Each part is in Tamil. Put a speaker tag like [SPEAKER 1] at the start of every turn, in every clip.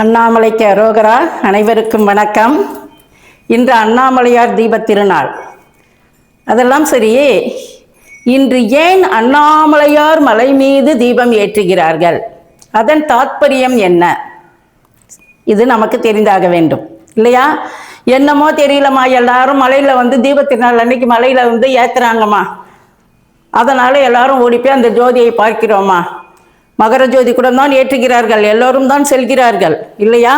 [SPEAKER 1] அண்ணாமலைக்கு அரோகரா அனைவருக்கும் வணக்கம். இன்று அண்ணாமலையார் தீபத் திருநாள் அதெல்லாம் சரி இன்று ஏன் அண்ணாமலையார் மலை மீது தீபம் ஏற்றுகிறார்கள்? அதன் தாத்பரியம் என்ன? இது நமக்கு தெரிந்தாக வேண்டும். இல்லையா? என்னமோ தெரியலம்மா எல்லாரும் மலையில் வந்து தீபத்திருநாள் அன்னைக்கு மலையில் வந்து ஏற்றுறாங்கம்மா அதனால் எல்லாரும் ஓடி போய் அந்த ஜோதியை பார்க்கிறோம்மா. மகரஜோதி குடம் தான் ஏற்றுகிறார்கள். எல்லோரும் தான் செல்கிறார்கள். இல்லையா?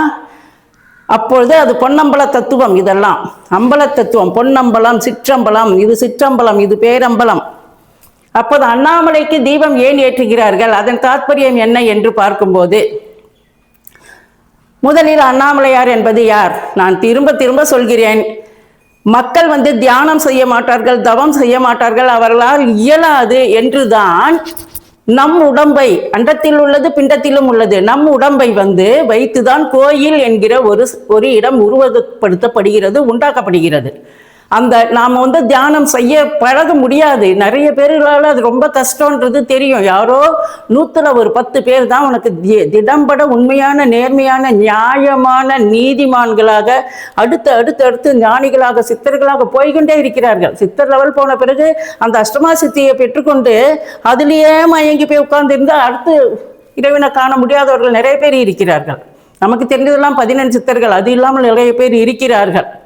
[SPEAKER 1] அப்பொழுது அது பொன்னம்பல தத்துவம் இதெல்லாம். அம்பல தத்துவம் பொன்னம்பலம் சிற்றம்பலம் இது சிற்றம்பலம் இது பேரம்பலம். அப்போது அண்ணாமலைக்கு தீபம் ஏன் ஏற்றுகிறார்கள்? அதன் தாற்பயம் என்ன என்று பார்க்கும்போது முதலில் அண்ணாமலையார் என்பது யார்? நான் திரும்ப திரும்ப சொல்கிறேன். மக்கள் வந்து தியானம் செய்ய மாட்டார்கள் தவம் செய்ய மாட்டார்கள். அவர்களால் இயலாது என்றுதான் நம் உடம்பை அண்டத்தில் உள்ளது பிண்டத்திலும் உள்ளது. நம் உடம்பை வந்து வைத்துதான் கோயில் என்கிற ஒரு ஒரு இடம் உருவகப்படுத்தப்படுகிறது உண்டாக்கப்படுகிறது. அந்த நாம் வந்து தியானம் செய்ய பழக முடியாது. நிறைய பேர்களால் அது ரொம்ப கஷ்டன்றது தெரியும். யாரோ நூத்துல ஒரு பத்து பேர் தான் உனக்கு தி- திடம்பட உண்மையான நேர்மையான நியாயமான நீதிமான்களாக அடுத்து அடுத்து அடுத்து ஞானிகளாக சித்தர்களாக போய்கொண்டே இருக்கிறார்கள். சித்தர் லெவல் போன பிறகு அந்த அஷ்டமா சித்தியை பெற்றுக்கொண்டு அதுலேயே மயங்கி போய் உட்கார்ந்திருந்து அடுத்து இறைவனை காண முடியாதவர்கள் நிறைய பேர் இருக்கிறார்கள். நமக்கு தெரிஞ்சதெல்லாம் பதினெண்டு சித்தர்கள். அது இல்லாமல் நிறைய பேர் இருக்கிறார்கள்.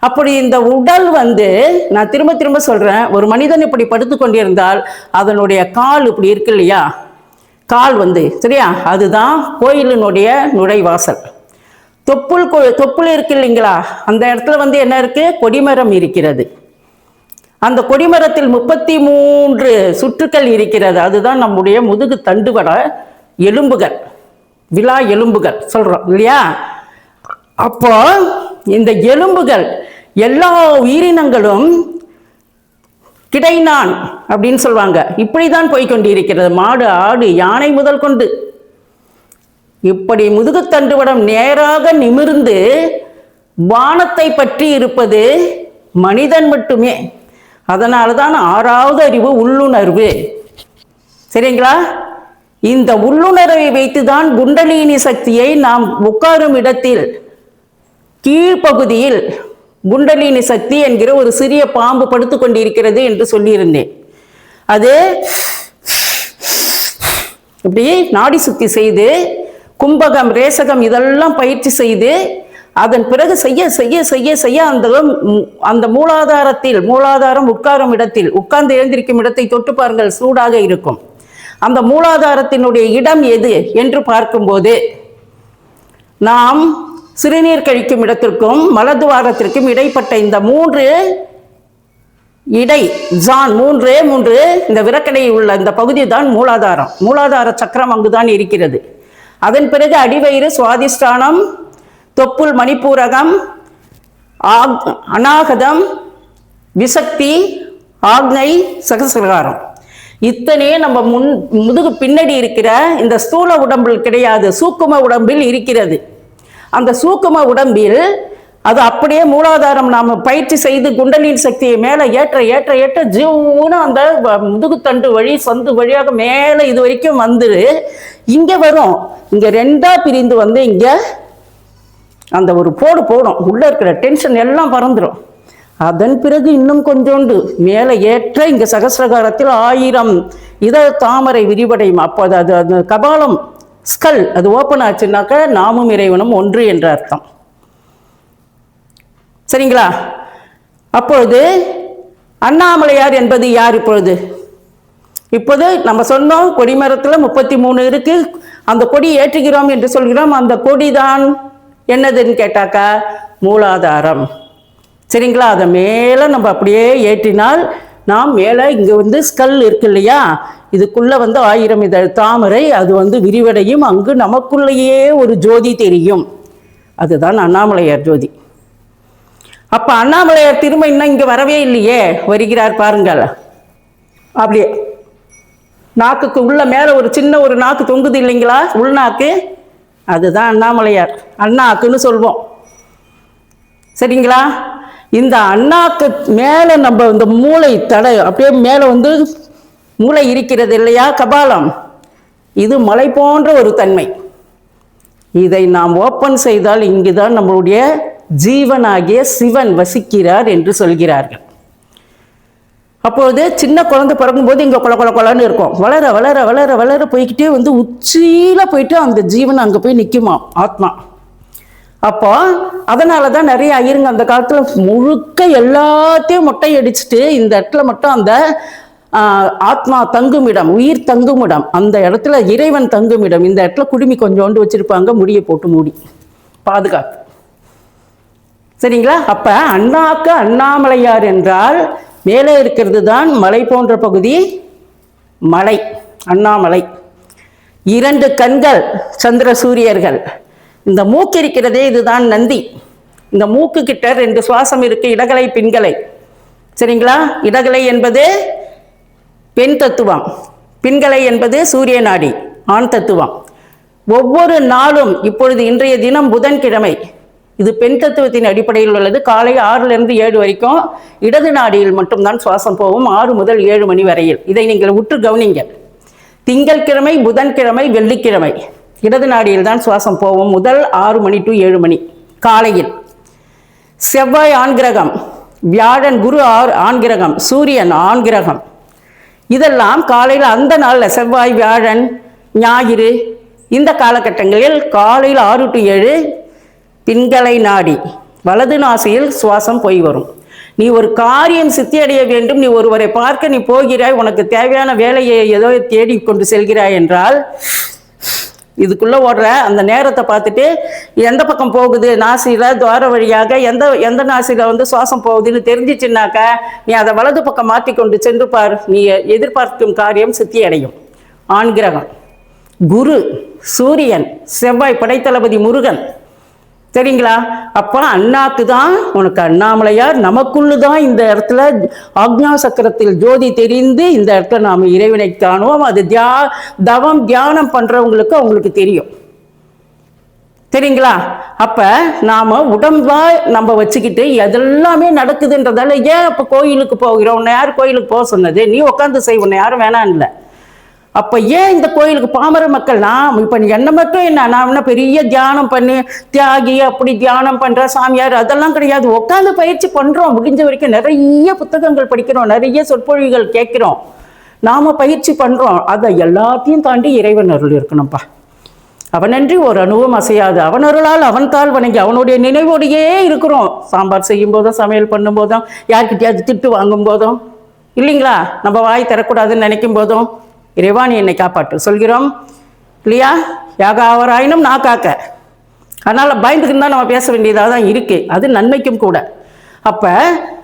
[SPEAKER 1] அப்படி இந்த உடல் வந்து நான் திரும்ப திரும்ப சொல்கிறேன் ஒரு மனிதன் இப்படி படுத்து கொண்டிருந்தால் அதனுடைய கால் இப்படி இருக்கு இல்லையா? கால் வந்து சரியா? அதுதான் கோயிலினுடைய நுழைவாசல். தொப்புள் கொ- தொப்புள் இருக்கு இல்லைங்களா? அந்த இடத்துல வந்து என்ன இருக்குது கொடிமரம் இருக்கிறது. அந்த கொடிமரத்தில் முப்பத்தி மூன்று சுற்றுக்கள் இருக்கிறது. அதுதான் நம்முடைய முதுகு தண்டுவட எலும்புகள் விழா எலும்புகள் சொல்கிறோம் இல்லையா? அப்போ இந்த எலும்புகள் எல்லா உயிரினங்களும் கிடைநான் அப்படின்னு சொல்லுவாங்க இப்படி தான் போய்க்கொண்டிருக்கிறது. மாடு ஆடு யானை முதல் கொண்டு. இப்படி முதுகுத்தண்டுவடம் நேராக நிமிர்ந்து வானத்தை பற்றி இருப்பது மனிதன் மட்டுமே. அதனால தான் ஆறாவது அறிவு உள்ளுணர்வு. சரிங்களா? இந்த உள்ளுணர்வை வைத்துதான் குண்டலினி சக்தியை நாம் உட்காரும் இடத்தில் கீழ்ப்பகுதியில் குண்டலினி சக்தி என்கிற ஒரு சிறிய பாம்பு படுத்து கொண்டிருக்கிறது என்று சொல்லியிருந்தேன். அது இப்படி நாடி சுத்தி செய்து கும்பகம் ரேசகம் இதெல்லாம் பயிற்சி செய்து அதன் பிறகு செய்ய செய்ய செய்ய செய்ய அந்த அந்த மூலாதாரத்தில் மூலாதாரம் உட்காரும் இடத்தில் உட்கார்ந்து எழுந்திருக்கும் இடத்தை தொட்டு பாருங்கள் சூடாக இருக்கும். அந்த மூலாதாரத்தினுடைய இடம் எது என்று பார்க்கும்போது நாம் சிறுநீர் கழிக்கும் இடத்திற்கும் மலதுவாரத்திற்கும் இடைப்பட்ட இந்த மூன்று இடை ஜான் மூன்றே மூன்று இந்த விரக்கடையில் உள்ள இந்த பகுதி தான் மூலாதாரம். மூலாதார சக்கரம் அங்குதான் இருக்கிறது. அதன் பிறகு அடிவயிறு சுவாதிஷ்டானம் தொப்புள் மணிப்பூரகம் ஆக் அநாகதம் விசக்தி ஆக்னை சகசிரகாரம். இத்தனையே நம்ம முன் முதுகு பின்னாடி இருக்கிற இந்த ஸ்தூல உடம்பில் கிடையாது சூக்கும உடம்பில் இருக்கிறது. அந்த சூக்கும உடம்பில் அது அப்படியே மூலாதாரம் நாம் பயிற்சி செய்து குண்டலின் சக்தியை மேலே ஏற்ற ஏற்ற ஏற்ற ஜீவனு அந்த வ- முதுகுத்தண்டு வழி சந்து வழியாக மேலே இது வரைக்கும் வந்துரு. இங்கே வரும். இங்கே ரெண்டா பிரிந்து வந்து இங்கே அந்த ஒரு போடு போடும். உள்ளே இருக்கிற டென்ஷன் எல்லாம் பறந்துடும் அதன் பிறகு இன்னும் கொஞ்சோண்டு மேலே ஏற்ற இங்கே சகசிரகாரத்தில் ஆயிரம் இத தாமரை விரிவடையும். அப்போ அது அது அந்த கபாலம் ஸ்கல் அது ஓப்பன் ஆச்சுன்னாக்க நாமும் இறைவனும் ஒன்று என்ற அர்த்தம். சரிங்களா? அப்பொழுது அண்ணாமலையார் என்பது யார் இப்பொழுது? இப்போது நம்ம சொன்னோம் கொடிமரத்தில் முப்பத்தி மூணு இருக்கு. அந்த கொடி ஏற்றுகிறோம் என்று சொல்கிறோம். அந்த கொடி தான் என்னதுன்னு கேட்டாக்கா மூலாதாரம். சரிங்களா? அதை மேலே நம்ம அப்படியே ஏற்றினால் நாம் மேலே இங்கே வந்து ஸ்கல் இருக்கு இல்லையா? இதுக்குள்ளே வந்து ஆயிரம் இதழ் தாமரை அது வந்து விரிவடையும். அங்கு நமக்குள்ளேயே ஒரு ஜோதி தெரியும். அதுதான் அண்ணாமலையார் ஜோதி. அப்போ அண்ணாமலையார் திரும்ப இன்னும் இங்கே வரவே இல்லையே? வருகிறார் பாருங்கள். அப்படியே. நாக்குக்கு உள்ள மேலே ஒரு சின்ன ஒரு நாக்கு தொங்குது இல்லைங்களா? உள்நாக்கு. அதுதான் அண்ணாமலையார். அண்ணாக்குன்னு சொல்வோம். சரிங்களா? இந்த அண்ணாக்கு மேலே நம்ம இந்த மூளை தடை அப்படியே மேலே வந்து மூளை இருக்கிறது இல்லையா? கபாலம். இது மலை போன்ற ஒரு தன்மை. இதை நாம் ஓப்பன் செய்தால் இங்குதான் நம்மளுடைய ஜீவனாகிய சிவன் வசிக்கிறார் என்று சொல்கிறார்கள். அப்போது சின்ன குழந்தை பிறக்கும்போது இங்கே கொல கொல கொலன்னு இருக்கும். வளர வளர வளர வளர போய்க்கிட்டே வந்து உச்சியில் போயிட்டு அந்த ஜீவன் அங்கே போய் நிற்குமா ஆத்மா. அப்போ அதனால தான் நிறைய ஐயருங்க அந்த காலத்தில் முழுக்க எல்லாத்தையும் மொட்டை அடிச்சுட்டு இந்த இடத்துல மட்டும் அந்த ஆத்மா தங்குமிடம் உயிர் தங்குமிடம் அந்த இடத்துல இறைவன் தங்குமிடம் இந்த இடத்துல குடுமி கொஞ்சோண்டு வச்சுருப்பாங்க முடியை போட்டு மூடி பாதுகாப்பு சரிங்களா? அப்போ அண்ணாக்கு அண்ணாமலையார் என்றால் மேலே இருக்கிறது தான் மலை போன்ற பகுதி மலை அண்ணாமலை. இரண்டு கண்கள் சந்திர சூரியர்கள் இந்த மூக்கு இருக்கிறதே இதுதான் நந்தி. இந்த மூக்கு கிட்ட ரெண்டு சுவாசம் இருக்கு இடகலை பின்கலை. சரிங்களா? இடகலை என்பது பெண் தத்துவம். பின்கலை என்பது சூரிய நாடி ஆண் தத்துவம். ஒவ்வொரு நாளும் இப்பொழுது இன்றைய தினம் புதன்கிழமை. இது பெண் தத்துவத்தின் அடிப்படையில் உள்ளது. காலை ஆறுலேருந்து ஏழு வரைக்கும் இடது நாடியில் மட்டும்தான் சுவாசம் போகும். ஆறு முதல் ஏழு மணி வரையில். இதை நீங்கள் உற்று கவனிங்க திங்கட்கிழமை புதன்கிழமை வெள்ளிக்கிழமை. இடது நாடியில் தான் சுவாசம் போவோம் முதல் ஆறு மணி டு ஏழு மணி. காலையில். செவ்வாய் ஆண்கிரகம். வியாழன் குரு ஆர் ஆண்கிரகம். சூரியன் ஆண் கிரகம் இதெல்லாம் காலையில் அந்த நாளில் செவ்வாய் வியாழன் ஞாயிறு இந்த காலகட்டங்களில் காலையில் ஆறு டு ஏழு பின்களை நாடி வலது நாசியில் சுவாசம் போய் வரும். நீ ஒரு காரியம் சித்தியடைய வேண்டும். நீ ஒருவரை பார்க்க நீ போகிறாய். உனக்கு தேவையான வேலையை ஏதோ தேடி கொண்டு செல்கிறாய் என்றால் இதுக்குள்ளே ஓடுற அந்த நேரத்தை பார்த்துட்டு எந்த பக்கம் போகுது? நாசியில் துவார வழியாக எந்த எந்த நாசியில் வந்து சுவாசம் போகுதுன்னு தெரிஞ்சிச்சுனாக்கா நீ அதை வலது பக்கம் மாற்றி கொண்டு சென்று பார். நீ எதிர்பார்க்கும் காரியம் சித்தி அடையும் ஆண் கிரகம். குரு சூரியன் செவ்வாய் படைத்தளபதி முருகன். சரிங்களா அப்போ அண்ணாக்கு தான் உனக்கு அண்ணாமலையார் நமக்குள்ளு தான் இந்த இடத்துல ஆக்ஞா சக்கரத்தில் ஜோதி தெரிந்து இந்த இடத்துல நாம் இறைவனை காணுவோம். அது தியா தவம் தியானம் பண்ணுறவங்களுக்கு அவங்களுக்கு தெரியும். சரிங்களா அப்போ நாம் உடம்பா நம்ம வச்சுக்கிட்டு எதெல்லாமே நடக்குதுன்றதால ஏன் அப்போ கோயிலுக்கு போகிறோம்? உன்னை யார் கோயிலுக்கு போக சொன்னது? நீ உட்காந்து செய் உன்னை யாரும் வேணாம் இல்லை அப்ப ஏன் இந்த கோயிலுக்கு பாமர மக்கள்? நான் இப்போ என்ன மட்டும் என்ன? நான் என்ன பெரிய தியானம் பண்ணி தியாகி அப்படி தியானம் பண்ற சாமியார் அதெல்லாம் கிடையாது. உட்காந்து பயிற்சி பண்றோம். முடிஞ்ச வரைக்கும் நிறைய புத்தகங்கள் படிக்கிறோம் நிறைய சொற்பொழிவுகள் கேட்கிறோம். நாம பயிற்சி பண்றோம். அதை எல்லாத்தையும் தாண்டி இறைவன் அருள் இருக்கணும்ப்பா அவனன்றி ஒரு அணுவும் அசையாது. அவன் அருளால் அவன் தாள் வணங்கி அவனுடைய நினைவோடையே இருக்கிறோம். சாம்பார் செய்யும் போதும் சமையல் பண்ணும் போதும் யார்கிட்டயாவது திட்டு வாங்கும் போதும் இல்லைங்களா? நம்ம வாய் தரக்கூடாதுன்னு நினைக்கும் போதும் இறைவா நீ என்னை காப்பாற்று. சொல்கிறோம் இல்லையா? யாக ஆவராயினும் நான் காக்க. அதனால் பயந்துக்குன்னு தான் நம்ம பேச வேண்டியதாக தான் இருக்குது அது நன்மைக்கும் கூட. அப்போ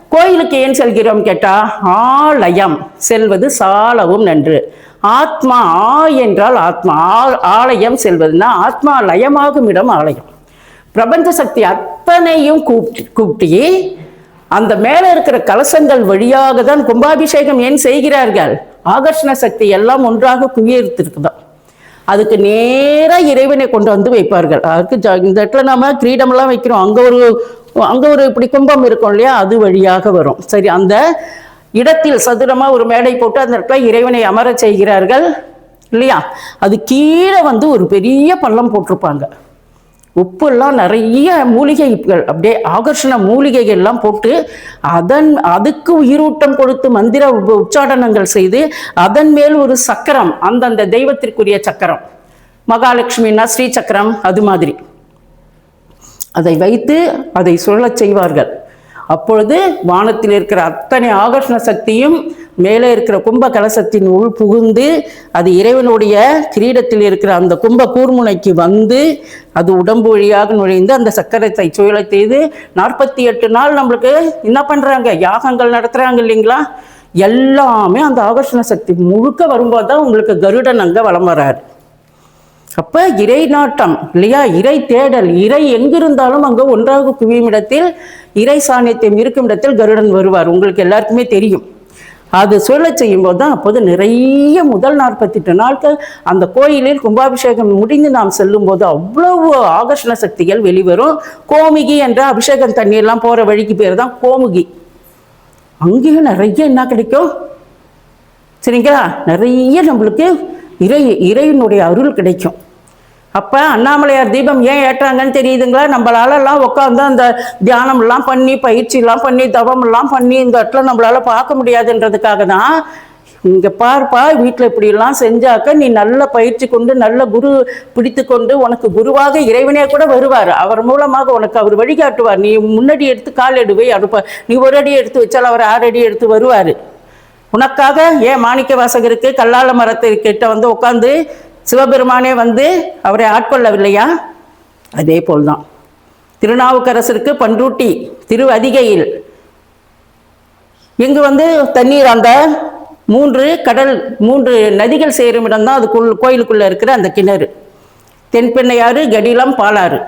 [SPEAKER 1] கோயிலுக்கு ஏன் செல்கிறோம் கேட்டால் ஆலயம் செல்வது சாலவும் நன்று. ஆத்மா ஆ என்றால் ஆத்மா ஆ- ஆலயம் செல்வதுன்னா ஆத்மா லயமாகும் இடம் ஆலயம். பிரபஞ்ச சக்தி அத்தனையும் கூப்பிட்டு கூப்பிட்டு அந்த மேலே இருக்கிற கலசங்கள் வழியாக தான் கும்பாபிஷேகம் ஏன் செய்கிறார்கள்? ஆகர்ஷண சக்தி எல்லாம் ஒன்றாக குவியிருத்திருக்குதான் அதுக்கு நேராக இறைவனை கொண்டு வந்து வைப்பார்கள். அதுக்கு ஜ- இந்த இடத்துல நம்ம கிரீடமெல்லாம் வைக்கிறோம். அங்கே ஒரு அங்கே ஒரு இப்படி கும்பம் இருக்கும் இல்லையா? அது வழியாக வரும். சரி அந்த இடத்தில் சதுரமாக ஒரு மேடை போட்டு அந்த இடத்துல இறைவனை அமர செய்கிறார்கள் இல்லையா? அது கீழே வந்து ஒரு பெரிய பள்ளம் போட்டிருப்பாங்க. உப்புலாம் நிறைய மூலிகைகள் அப்படியே ஆகர்ஷண மூலிகைகள் எல்லாம் போட்டு அதன் அதுக்கு உயிரூட்டம் கொடுத்து மந்திர உச்சாடனங்கள் செய்து அதன் மேல் ஒரு சக்கரம் அந்தந்த தெய்வத்திற்குரிய சக்கரம். மகாலட்சுமின்னா ஸ்ரீ சக்கரம் அது மாதிரி. அதை வைத்து அதை சுழலச் செய்வார்கள். அப்பொழுது வானத்தில் இருக்கிற அத்தனை ஆகர்ஷண சக்தியும் மேலே இருக்கிற கும்ப கலசத்தின் உள் புகுந்து அது இறைவனுடைய கிரீடத்தில் இருக்கிற அந்த கும்ப கூர்முனைக்கு வந்து அது உடம்பு வழியாக நுழைந்து அந்த சக்கரத்தை சுழலச் செய்து நாற்பத்தி எட்டு நாள் நம்மளுக்கு என்ன பண்ணுறாங்க யாகங்கள் நடத்துகிறாங்க இல்லைங்களா? எல்லாமே அந்த ஆகர்ஷண சக்தி முழுக்க வரும்போது தான் உங்களுக்கு கருடன் அங்கே வலம் வராரு. அப்போ இறை நாட்டம் இல்லையா? இறை தேடல். இறை எங்கிருந்தாலும் அங்கே ஒன்றாக குவியும் இடத்தில் இறை சாநித்தியம் இருக்கும் இடத்தில் கருடன் வருவார். உங்களுக்கு எல்லாருக்குமே தெரியும். அது சொல்லச் செய்யும் போது தான் அப்போது நிறைய முதல் நாற்பத்தெட்டு நாட்கள் அந்த கோயிலில் கும்பாபிஷேகம் முடிந்து நாம் செல்லும் போது அவ்வளவு ஆகர்ஷண சக்திகள் வெளிவரும். கோமுகி என்ற அபிஷேகம் தண்ணீர்லாம் போகிற வழிக்கு பேர் தான் கோமுகி. அங்கேயும் நிறைய என்ன கிடைக்கும்? சரிங்களா? நிறைய நம்மளுக்கு இறை இறைவனுடைய அருள் கிடைக்கும். அப்போ அண்ணாமலையார் தீபம் ஏன் ஏற்றாங்கன்னு தெரியுதுங்களா? நம்மளாலலாம் உட்காந்து அந்த தியானம்லாம் பண்ணி பயிற்சிலாம் பண்ணி தவம்லாம் பண்ணி இந்த இடத்துல நம்மளால பார்க்க முடியாதுன்றதுக்காக தான் இங்கே பார்ப்பா வீட்டில் இப்படியெல்லாம் செஞ்சாக்க நீ நல்ல பயிற்சி கொண்டு நல்ல குரு பிடித்து கொண்டு உனக்கு குருவாக இறைவனே கூட வருவார். அவர் மூலமாக உனக்கு அவர் வழிகாட்டுவார். நீ முன்னாடி எடுத்து கால் எடுவை அடுப்ப நீ ஒரு அடி எடுத்து வச்சால் அவர் ஆறு அடி எடுத்து வருவார். உனக்காக ஏன் மாணிக்க வாசகருக்கு கல்லால மரத்திற்கிட்ட வந்து உட்காந்து சிவபெருமானே வந்து அவரை ஆட்கொள்ளவில்லையா? அதே போல்தான். திருநாவுக்கரசருக்கு பன்ருட்டி திரு அதிகையில் இங்கு வந்து தண்ணீர் அந்த மூன்று கடல் மூன்று நதிகள் சேரும் இடம்தான் அதுக்குள் கோயிலுக்குள்ளே இருக்கிற அந்த கிணறு. தென்பெண்ணையாறு கடிலம் பாலாறு.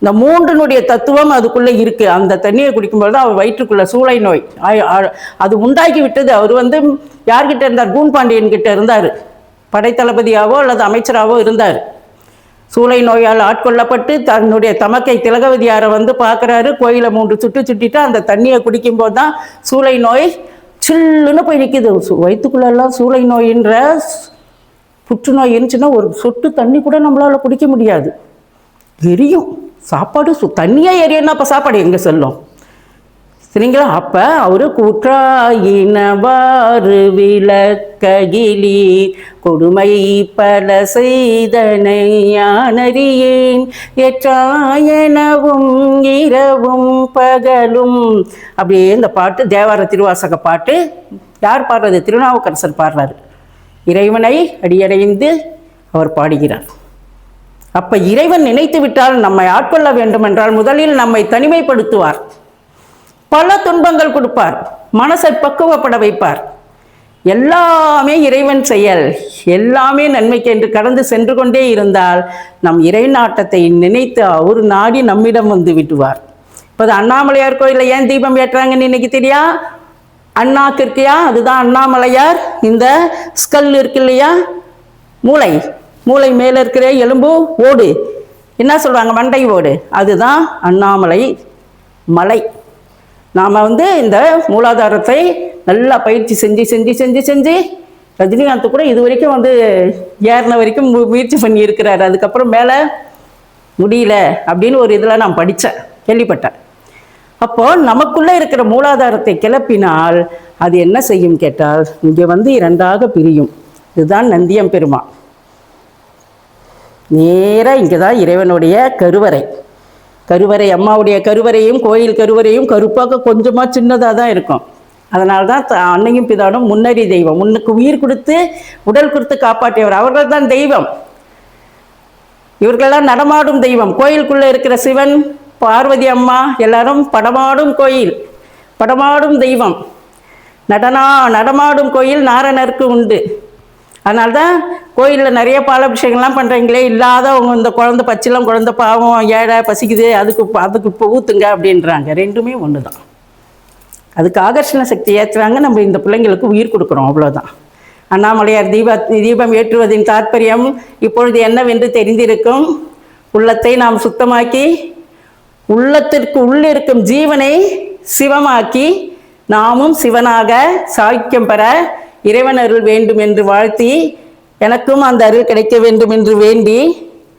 [SPEAKER 1] இந்த மூன்றினுடைய தத்துவம் அதுக்குள்ளே இருக்குது அந்த தண்ணியை குடிக்கும்போது தான் அவர் வயிற்றுக்குள்ள சூளை நோய் அது உண்டாக்கி விட்டது. அவர் வந்து யார்கிட்ட இருந்தார்? கூன்பாண்டியன் கிட்ட இருந்தார். படைத்தளபதியாவோ அல்லது அமைச்சராகவோ இருந்தார். சூளை நோயால் ஆட்கொள்ளப்பட்டு தன்னுடைய தமக்கை திலகவதியாரை வந்து பார்க்குறாரு. கோயிலை மூன்று சுட்டு சுட்டிட்டு அந்த தண்ணியை குடிக்கும்போது தான் சூளை நோய் சில்லுன்னு போய் நிற்கிது வயிற்றுக்குள்ளெல்லாம் சூளை நோயின்ற புற்றுநோய் இருந்துச்சுன்னா ஒரு சொட்டு தண்ணி கூட நம்மளால் குடிக்க முடியாது. எரியும். சாப்பாடு சு தண்ணியே எரியும்னா அப்போ சாப்பாடு எங்கே செல்லும்? சரிங்களா? அப்போ அவரு குற்றாயினவாறு விளக்ககிலி கொடுமை பல செய்தனை யானறியேன். எற்றாயனவும் இரவும் பகலும். அப்படியே இந்த பாட்டு தேவார திருவாசக பாட்டு யார் பாடுறது? திருநாவுக்கரசர் பாடுறாரு. இறைவனை அடியடைந்து அவர் பாடுகிறார். அப்ப இறைவன் நினைத்து விட்டால் நம்மை ஆட்கொள்ள வேண்டும் என்றால் முதலில் நம்மை தனிமைப்படுத்துவார். பல துன்பங்கள் கொடுப்பார். மனசை பக்குவப்பட வைப்பார். எல்லாமே இறைவன் செயல். எல்லாமே நன்மைக்கு என்று கடந்து சென்று கொண்டே இருந்தால் நம் இறைநாட்டத்தை நினைத்து அவர் நாடி நம்மிடம் வந்து விடுவார். இப்போ அண்ணாமலையார் கோயிலில் ஏன் தீபம் ஏற்றுறாங்கன்னு இன்னைக்கு தெரியா? அண்ணாக்கு இருக்கியா? அதுதான் அண்ணாமலையார். இந்த ஸ்கல் இருக்கு இல்லையா? மூளை. மூளை மேலே இருக்கிற எலும்பு ஓடு. என்ன சொல்கிறாங்க மண்டை ஓடு. அதுதான் அண்ணாமலை மலை. நாம் வந்து இந்த மூலாதாரத்தை நல்லா பயிற்சி செஞ்சு செஞ்சு செஞ்சு செஞ்சு ரஜினிகாந்த் கூட இது வரைக்கும் வந்து ஏறின வரைக்கும் மு- முயற்சி பண்ணி இருக்கிறாரு அதுக்கப்புறம் மேலே முடியல அப்படின்னு ஒரு இதில் நான் படித்தேன் கேள்விப்பட்டேன். அப்போ நமக்குள்ளே இருக்கிற மூலாதாரத்தை கிளப்பினால் அது என்ன செய்யும் கேட்டால் இங்கே வந்து இரண்டாக பிரியும். இதுதான் நந்தியம் பெருமா நேராக இங்கே தான் இறைவனுடைய கருவறை. கருவறை அம்மாவுடைய கருவறையும் கோயில் கருவறையும் கருப்பாக கொஞ்சமாக சின்னதாக தான் இருக்கும். அதனால தான் த- அன்னையும் பிதானும் முன்னறி தெய்வம். முன்னுக்கு உயிர் கொடுத்து உடல் கொடுத்து காப்பாற்றியவர் அவர்கள் தான் தெய்வம். இவர்களெல்லாம் நடமாடும் தெய்வம். கோயிலுக்குள்ளே இருக்கிற சிவன் பார்வதி அம்மா எல்லாரும் படமாடும் கோயில் படமாடும் தெய்வம். நடனா நடமாடும் கோயில் நாரணருக்கு உண்டு. அதனால தான் கோயிலில் நிறைய பாலாபிஷேகம்லாம் பண்ணுறீங்களே இல்லாதவங்க இந்த குழந்த பச்சிலாம் குழந்த பாவம் ஏழை பசிக்குது அதுக்கு அதுக்கு இப்போ ஊற்றுங்க அப்படின்றாங்க. ரெண்டுமே ஒன்று தான் அதுக்கு ஆகர்ஷண சக்தி ஏற்றுறாங்க நம்ம இந்த பிள்ளைங்களுக்கு உயிர் கொடுக்குறோம் அவ்வளோதான் அண்ணாமலையார் தீப தீபம் ஏற்றுவதின் தாற்பயம் இப்பொழுது என்னவென்று தெரிந்திருக்கும். உள்ளத்தை நாம் சுத்தமாக்கி உள்ளத்திற்கு உள்ளிருக்கும் ஜீவனை சிவமாக்கி நாமும் சிவனாக சாக்கியம் பெற இறைவன் அருள் வேண்டும் என்று வாழ்த்தி எனக்கும் அந்த அருள் கிடைக்க வேண்டும் என்று வேண்டி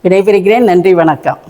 [SPEAKER 1] விடைபெறுகிறேன். நன்றி வணக்கம்.